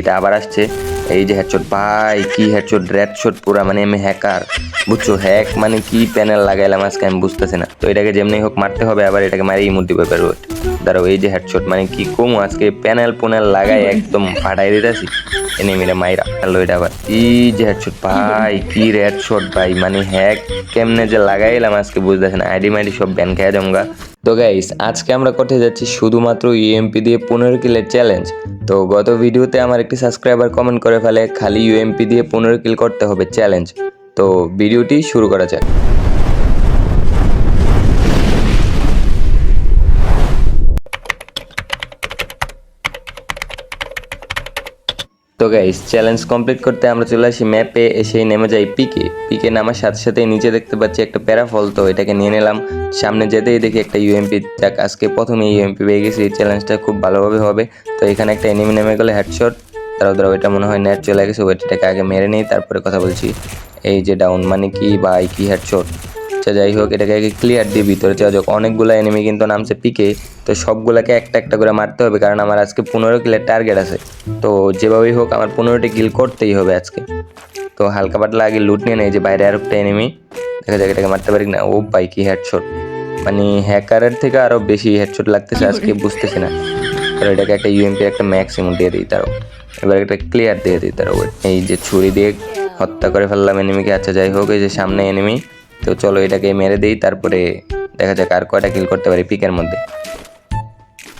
এটা আবার আসছে। এই যে হেডশট ভাই, কি হেডশট রেড শট পুরা মানে আমি হ্যাকার বুঝছ? হ্যাক মানে কি প্যানেল লাগাইলাম আজকে আমি বুঝতেছি না। তো এটাকে যেমনি হোক মারতে হবে, আবার এটাকে মারি ইমুটি ব্যাপার দাঁড়াও, এই যে হেডশট মানে কি কমু আজকে? প্যানেল পুনেল লাগাই একদম ফাটাই দিতেছি। এনে মিলে মাইরা হ্যালো এটা আবার। এই যে হেডশট ভাই, কি রেড শট ভাই মানে হ্যাক কেমনে যে লাগাইলাম আজকে বুঝতেছি না। আইডি মাইডি সব ব্যান খেয়ে জমগা তো গাইস আজকে আমরা করতে যাচ্ছি শুধুমাত্র ইউএমপি দিয়ে পনেরো কিলের চ্যালেঞ্জ তো গত ভিডিওতে আমার একটি সাবস্ক্রাইবার কমেন্ট করে ফেলে, খালি ইউএমপি দিয়ে পনেরো কিল করতে হবে চ্যালেঞ্জ তো ভিডিওটি শুরু করা যাক। তো গাইস চ্যালেঞ্জ কমপ্লিট করতে আমরা চলে আসি ম্যাপে এসেই নেমে যাই পিকে পিকে নামার সাথে সাথে নিচে দেখতে পাচ্ছি একটা প্যারাফল তো এটাকে নিয়ে নিলাম। সামনে যেতেই দেখি একটা ইউএমপি যাক, আজকে প্রথমে ইউএমপি পেয়ে গেছি। এই চ্যালেঞ্জটা খুব ভালোভাবে হবে। তো এখানে একটা এনিমি নেমে গেলে হেডশট তারাও তারাও এটা মনে হয় নেট চলে গেছে। ওইটাকে আগে মেরে নিই, তারপরে কথা বলছি। এই যে ডাউন মানে কি, ভাই, কি হেডশট আচ্ছা যাই হোক এটাকে আগে ক্লিয়ার দিয়ে ভিতরে যাওয়া যাক। অনেকগুলো এনিমি কিন্তু নামছে পিকে তো সবগুলোকে একটা একটা করে মারতে হবে কারণ আমার আজকে পনেরো কিলের টার্গেট আছে। তো যেভাবেই হোক আমার পনেরোটি কিল করতেই হবে আজকে। তো হালকা পাতলা আগে লুট নিয়ে নেই যে বাইরে আর একটা এনিমি দেখা যাক এটাকে মারতে পারি না ও ভাই কি হেডশট মানে হ্যাকারের থেকে আরও বেশি হেডশট লাগতেছে আজকে বুঝতেছি না। আর এটাকে একটা ইউএমপি একটা ম্যাক্সিমাম দিয়ে দিই তারও এবার একটা ক্লিয়ার দিয়ে দিই তারও এই যে ছুরি দিয়ে হত্যা করে ফেললাম এনিমিকে আচ্ছা যাই হোক এই যে সামনে এনিমি তো চলো এটাকে মেরে দিই, তারপরে দেখা যাক আর কয়টা কিল করতে পারি পিকের মধ্যে।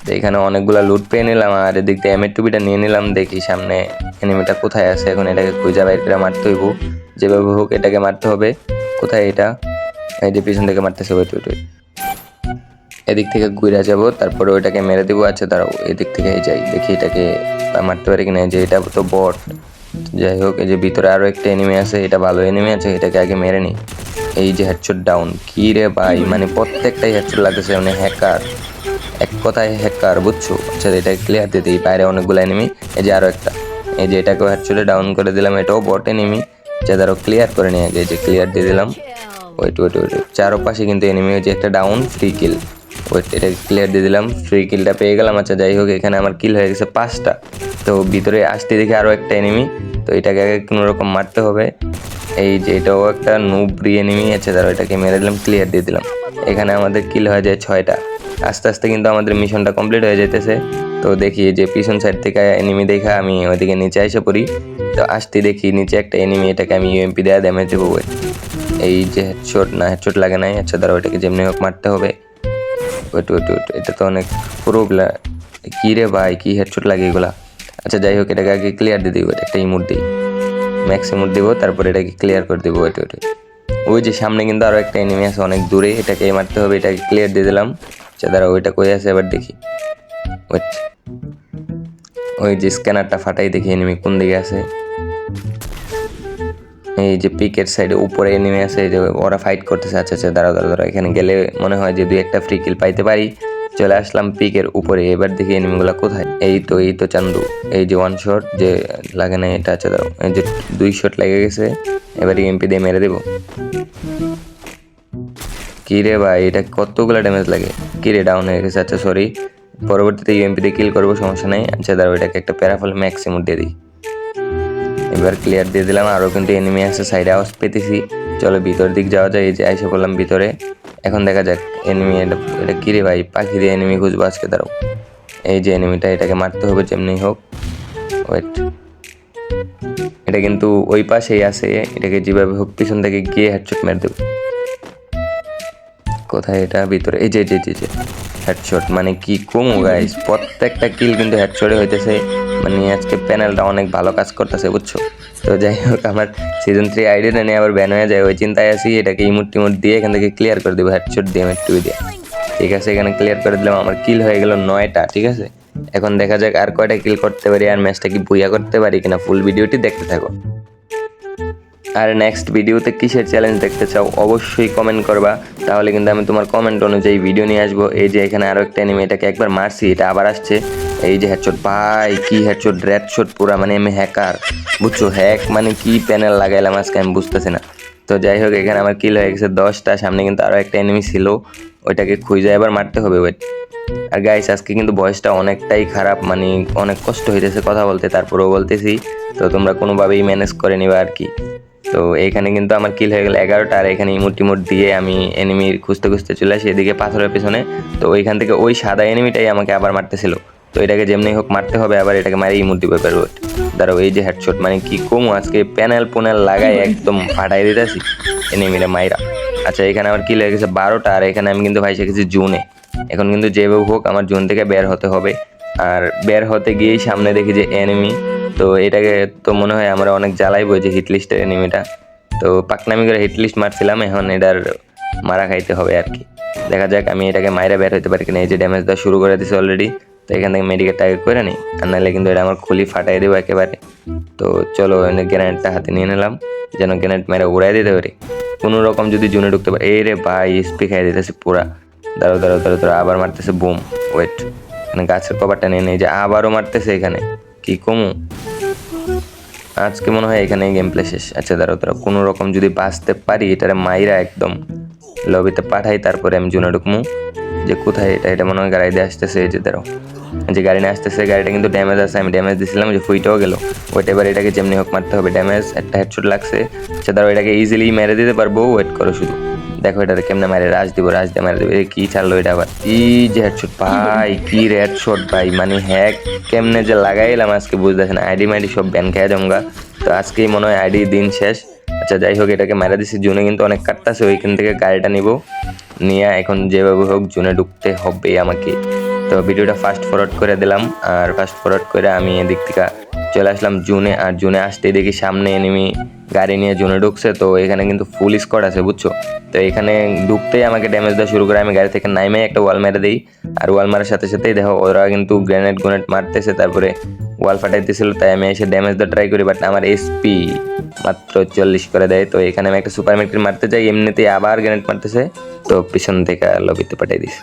তো এখানে অনেকগুলা লুট পেয়ে নিলাম, আর এদিক দিয়ে এমের টুপিটা নিয়ে নিলাম, দেখি সামনে এনিমিটা কোথায় আছে। এখন এটাকে খুঁজা বাইর করে মারতে হইব। যেভাবে হোক এটাকে মারতে হবে। কোথায় এটা? এই যে পিছন থেকে মারতেছে ওয়েট ওয়েট এদিক থেকে ঘুরে যাব, তারপরে ওইটাকে মেরে দেবো। আচ্ছা দাঁড়াও, এদিক থেকে যাই, দেখি এটাকে মারতে পারি কিনা। যে এটা তো বট যাই হোক, এই যে ভিতরে আরও একটা এনিমি আছে, এটা ভালো এনিমি আছে, এটাকে আগে মেরে নিই এই যে হেডশট ডাউন কি রে ভাই? মানে প্রত্যেকটাই হেডশট লাগতেছে মানে হ্যাকার এক কথায় হ্যাকার বুঝছ? আচ্ছা এটা ক্লিয়ার দিয়ে দিই, বাইরে অনেকগুলো এনিমি এই যে আরও একটা। এই যে এটাকেও হেডশটে ডাউন করে দিলাম, এটাও বট এনিমি যা ধরো ক্লিয়ার করে নিয়ে আগে যে ক্লিয়ার দিয়ে দিলাম। ওয়েট ওয়েট ওয়েট চারোপাশে কিন্তু এনিমি হয়েছে একটা ডাউন ফ্রি কিল ওয়েট এটা ক্লিয়ার দিয়ে দিলাম ফ্রি কিলটা পেয়ে গেলাম। আচ্ছা যাই হোক, এখানে আমার কিল হয়ে গেছে পাঁচটা। তো ভিতরে আসতে দেখে আরও একটা এনিমি তো এটাকে আগে কোনো রকম মারতে হবে। এই যে এটাও একটা নুবরি এনিমি আছে তারা এটাকে মেরে দিলাম ক্লিয়ার দিয়ে দিলাম। এখানে আমাদের কিল হয়ে যায় ছয়টা। আস্তে আস্তে কিন্তু আমাদের মিশনটা কমপ্লিট হয়ে যেতেছে তো দেখি যে পিছন সাইড থেকে এনিমি দেখা, আমি ওইদিকে নিচে এসে পড়ি। তো আসতে দেখি নিচে একটা এনিমি এটাকে আমি ইউএমপি দেওয়া ড্যামেজ দেবো। এই যে হেডশট না হেডশট লাগে নাই। আচ্ছা ধরো ওইটাকে যেমনি হোক মারতে হবে। ওয়েট ওয়েট এটা তো অনেক পুরোগুলা কী রে ভাই, কী হেডশট লাগে এগুলা? আচ্ছা যাই হোক, এটাকে আগে ক্লিয়ার দিয়ে দিব একটা ইমোট দিই। ম্যাক্স ইমোট দিব, তারপর এটাকে ক্লিয়ার করে দিব ওয়েট ওয়েট ওই যে সামনে কিন্তু আরও একটা এনিমি আছে, অনেক দূরে, এটাকে মারতে হবে, এটাকে ক্লিয়ার দিয়ে দিলাম। আচ্ছা দাঁড়া, ওইটা কই আছে? এবার দেখি। ওই যে স্ক্যানারটা ফাটাই দেখি এনিমি কোন দিকে আছে। এই যে পিকের সাইডে উপরে নেমে আছে যে ওরা ফাইট করতেছে। আচ্ছা আচ্ছা দাঁড়া দাঁড়া দাঁড়া এখানে গেলে মনে হয় যে দুই একটা ফ্রি কিল পাইতে পারি। চলে আসলাম পিকের উপরে। এবার দেখি এনিমিগুলো কোথায়? এই তো এই তো চান্দু। এই যে ওয়ান শট যে লাগে না এটা আচ্ছা দাঁড়াও। এই যে দুই শট লেগে গেছে, এবার এমপি দিয়ে মেরে দেবো। কি রে ভাই, এটা কতগুলো ড্যামেজ লাগে? কি রে ডাউন হয়ে গেছে আচ্ছা সরি পরবর্তীতে ইউএমপি দিয়ে কিল করব, সমস্যা নেই। আচ্ছা দাঁড়াও, এটাকে একটা প্যারাফল ম্যাক্সিমুম দিয়ে দিই। এবার ক্লিয়ার দিয়ে দিলাম আরও কিন্তু এনিমি আছে সাইডে আওয়াজ পেতেছি। চলো ভিতর দিক যাওয়া যায়, এই যে এসে পড়লাম ভিতরে। এখন দেখা যাক এনিমি এটা এটা কিরে ভাই? পাখি দিয়ে এনিমি খুঁজবো আজকে, দাঁড়াও। এই যে এনিমিটা এটাকে মারতে হবে যেমনি হোক। ওয়েট এটা কিন্তু ওই পাশেই আছে, এটাকে যেভাবে হোক, পিছন থেকে গিয়ে হেডশট মেরে দেবো। কোথায় এটা? ভিতরে। এই যে যে যে যে হেডশট মানে কি কমু গাইস প্রত্যেকটা কিল কিন্তু হেডশটে হইতেছে। মানে আজকে প্যানেলটা অনেক ভালো কাজ করতেছে, বুঝছ? তো যাই হোক, আমার সিজন থ্রি আইডিয়াটা নিয়ে আবার ব্যান হয়ে যায়। ওই চিন্তায় আসি এটাকে ইমোট টিমোট দিয়ে এখান থেকে ক্লিয়ার করে দেবো হেডশট দিয়ে একটু দিয়ে। ঠিক আছে, এখানে ক্লিয়ার করে দিলাম, আমার কিল হয়ে গেল নয়টা, ঠিক আছে? এখন দেখা যাক আর কয়টা কিল করতে পারি, আর ম্যাচটা কি বইয়া করতে পারি কিনা ফুল ভিডিওটি দেখতে থাকো। আর নেক্সট ভিডিওতে কিসের চ্যালেঞ্জ দেখতে চাও অবশ্যই কমেন্ট করবা। তাহলে কিন্তু আমি তোমার কমেন্ট অনুযায়ী ভিডিও নিয়ে আসব। এই যে এখানে আরও একটা এনিমি এটাকে একবার মারছি, এটা আবার আসছে। এই যে হেডশট ভাই, কি হেডশট রেড শট পুরা মানে আমি হ্যাকার বুঝছ? হ্যাক মানে কি প্যানেল লাগাইলাম আজকে আমি বুঝতেছি না। তো যাই হোক, এখানে আমার কিল হয়ে গেছে দশটা, সামনে কিন্তু আরও একটা এনিমি ছিল। ওইটাকে খুঁজে এবার মারতে হবে ওয়েট আর গাইস আজকে কিন্তু বয়সটা অনেকটাই খারাপ মানে অনেক কষ্ট হইতেছে কথা বলতে, তারপরেও বলতেছি। তো তোমরা কোনোভাবেই ম্যানেজ করে নিবা আর কি। তো এখানে কিন্তু আমার কিল হয়ে গেল এগারোটা, আর এখানে ইমোট টিমোট দিয়ে আমি এনিমির খুঁজতে খুঁজতে চলে আসি এদিকে পাথরের পেছনে। তো ওইখান থেকে ওই সাদা এনিমিটাই আমাকে আবার মারতেছিল। তো এটাকে যেমনি হোক মারতে হবে, আবার এটাকে মারি ইমোট দিবে পারব দাঁড়াও, এই যে হেডশট মানে কি কম? আজকে প্যানেল পোনেল লাগাই একদম ফাটাই দিতেছি এনিমিরা মাইরা। আচ্ছা এখানে আমার কি হয়ে গেছে বারোটা, আর এখানে আমি কিন্তু ভাই শিখেছি জুনে। এখন কিন্তু যেভাবে হোক আমার জুন থেকে বের হতে হবে। আর বের হতে গিয়েই সামনে দেখি যে এনিমি তো এটাকে তো মনে হয় আমরা অনেক জ্বালাইবো যে হিট লিস্টের এনিমিটা তো পাকনামি করে হিটলিস্ট মারছিলাম, এখন এটার মারা খাইতে হবে আর কি। দেখা যাক, আমি এটাকে মাইরা বের হতে পারি কিনা। এই যে ড্যামেজ দেওয়া শুরু করে দিছি অলরেডি তো এখান থেকে মেডিকেল টার্গেট করে নিই। আর নাহলে কিন্তু এটা আমার খুলি ফাটাই দেবো একেবারে। তো চলো গ্রেনেডটা হাতে নিয়ে নিলাম, যেন গ্রেনেড মেরে উড়াই দিতে পারি। কোনো রকম যদি জুনে ঢুকতে পারে। এই রে ভাই স্পি খাই দিতেছে পুরা। দাঁড়ো দাঁড়ো দাঁড়ো দাঁড়ো আবার মারতেছে বুম ওয়েট মানে গাছের কভারটা নিয়ে নেই যে আবারও মারতেছে এখানে। কি কমু? আজকে মনে হয় এখানে গেম প্লে শেষ। আচ্ছা দাঁড়াও দাঁড়াও, কোনো রকম যদি বাঁচতে পারি, এটারে মাইরা একদম লবিতে পাঠাই, তারপরে আমি জুনে ঢুকমু। যে কোথায় এটা এটা মনে হয় গাড়ি দিয়ে আসতেছে যে দাঁড়াও। যে গাড়ি নিয়ে আসতেছে, গাড়িটা কিন্তু ড্যামেজ আছে, আমি ড্যামেজ দিছিলাম যে ফুইটাও গেল। ওইটা এবার এটাকে যেমনি হোক মারতে হবে ড্যামেজ একটা হেডশট লাগছে। সে ধরো এটাকে ইজিলি মেরে দিতে পারব ওয়েট করো শুধু। দেখো এটাকে কেমনে মারে, রাজ দিব, রাজ দিয়ে মারে দেবে। কি ছাড়লো এটা আবার? ই যে হেডশট ভাই, কি হেডশট ভাই মানে হ্যাক কেমনে যে লাগাইলাম আজকে বুঝতেছে না। আইডি মাইডি সব ব্যান খেয়ে জমগা তো আজকেই মনে হয় আইডি দিন শেষ। আচ্ছা যাই হোক, এটাকে মেরে দিছি। জুনে কিন্তু অনেক কাটতেছে, ওইখান থেকে গাড়িটা নিব। নিয়ে এখন যেভাবে হোক জুনে ঢুকতে হবে আমাকে। তো ভিডিওটা ফাস্ট ফরওয়ার্ড করে দিলাম। আর ফাস্ট ফরওয়ার্ড করে আমি এদিক থেকে চলে আসলাম জুনে। আর জুনে আসতে দেখি সামনে এনিমি গাড়ি নিয়ে জুনে ঢুকছে, তো এখানে কিন্তু ফুল স্কোয়াড আছে, বুঝছ? তো এখানে ঢুকতেই আমাকে ড্যামেজ দেওয়া শুরু করে, আমি গাড়ি থেকে নাইমে একটা ওয়াল মেরে দিই। আর ওয়াল মারার সাথে সাথেই দেখো, ওরা কিন্তু গ্রেনেড গ্রেনেড মারতেছে, তারপরে ওয়াল ফাটাইতেছিল, তাই আমি এসে ড্যামেজ দেওয়া ট্রাই করি বাট আমার এসপি মাত্র চল্লিশ করে দেয়। তো এখানে আমি একটা সুপার মার্কেট মারতে চাই, এমনিতেই আবার গ্রেনেড মারতেছে, তো পিছন থেকে লবিতে পাঠিয়ে দিস।